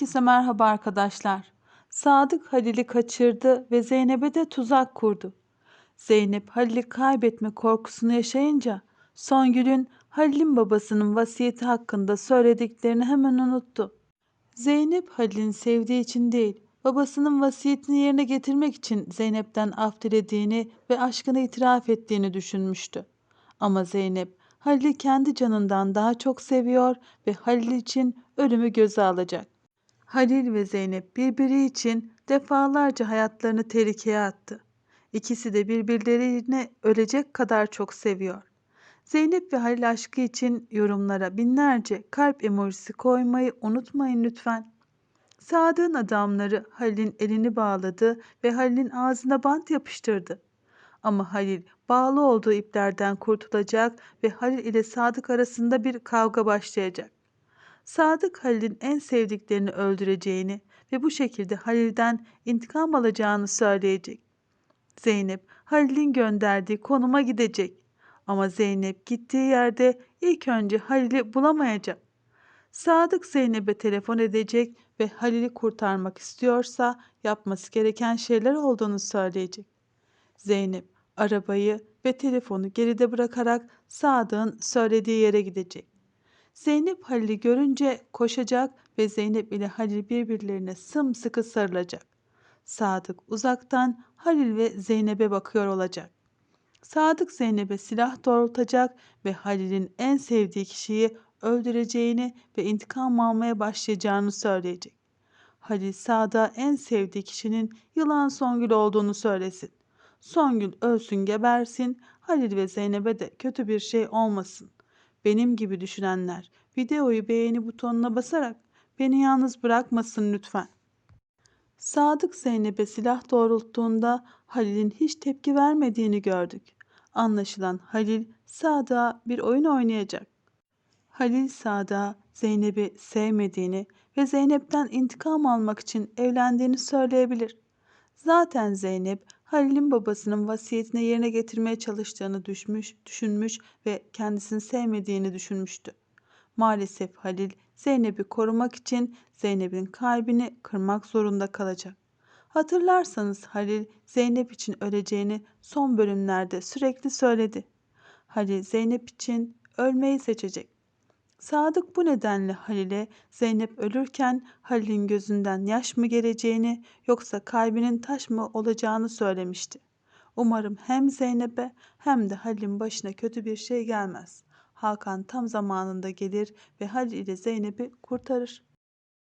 Herkese merhaba arkadaşlar. Sadık Halil'i kaçırdı ve Zeynep'e de tuzak kurdu. Zeynep Halil'i kaybetme korkusunu yaşayınca Songül'ün Halil'in babasının vasiyeti hakkında söylediklerini hemen unuttu. Zeynep Halil'in sevdiği için değil, babasının vasiyetini yerine getirmek için Zeynep'ten af dilediğini ve aşkını itiraf ettiğini düşünmüştü. Ama Zeynep Halil'i kendi canından daha çok seviyor ve Halil için ölümü göze alacak. Halil ve Zeynep birbiri için defalarca hayatlarını tehlikeye attı. İkisi de birbirlerini ölecek kadar çok seviyor. Zeynep ve Halil aşkı için yorumlara binlerce kalp emojisi koymayı unutmayın lütfen. Sadık'ın adamları Halil'in elini bağladı ve Halil'in ağzına bant yapıştırdı. Ama Halil bağlı olduğu iplerden kurtulacak ve Halil ile Sadık arasında bir kavga başlayacak. Sadık Halil'in en sevdiklerini öldüreceğini ve bu şekilde Halil'den intikam alacağını söyleyecek. Zeynep Halil'in gönderdiği konuma gidecek. Ama Zeynep gittiği yerde ilk önce Halil'i bulamayacak. Sadık Zeynep'e telefon edecek ve Halil'i kurtarmak istiyorsa yapması gereken şeyler olduğunu söyleyecek. Zeynep arabayı ve telefonu geride bırakarak Sadık'ın söylediği yere gidecek. Zeynep Halil'i görünce koşacak ve Zeynep ile Halil birbirlerine sımsıkı sarılacak. Sadık uzaktan Halil ve Zeynep'e bakıyor olacak. Sadık Zeynep'e silah doğrultacak ve Halil'in en sevdiği kişiyi öldüreceğini ve intikam almaya başlayacağını söyleyecek. Halil Sadık'a en sevdiği kişinin yılan Songül olduğunu söylesin. Songül ölsün gebersin, Halil ve Zeynep'e de kötü bir şey olmasın. Benim gibi düşünenler videoyu beğeni butonuna basarak beni yalnız bırakmasın lütfen. Sadık Zeynep'e silah doğrulttuğunda Halil'in hiç tepki vermediğini gördük. Anlaşılan Halil Sadık'a bir oyun oynayacak. Halil Sadık'a Zeynep'i sevmediğini ve Zeynep'ten intikam almak için evlendiğini söyleyebilir. Zaten Zeynep Halil'in babasının vasiyetini yerine getirmeye çalıştığını düşmüş, düşünmüş ve kendisini sevmediğini düşünmüştü. Maalesef Halil Zeynep'i korumak için Zeynep'in kalbini kırmak zorunda kalacak. Hatırlarsanız Halil Zeynep için öleceğini son bölümlerde sürekli söyledi. Halil Zeynep için ölmeyi seçecek. Sadık bu nedenle Halil'e Zeynep ölürken Halil'in gözünden yaş mı geleceğini yoksa kalbinin taş mı olacağını söylemişti. Umarım hem Zeynep'e hem de Halil'in başına kötü bir şey gelmez. Hakan tam zamanında gelir ve Halil ile Zeynep'i kurtarır.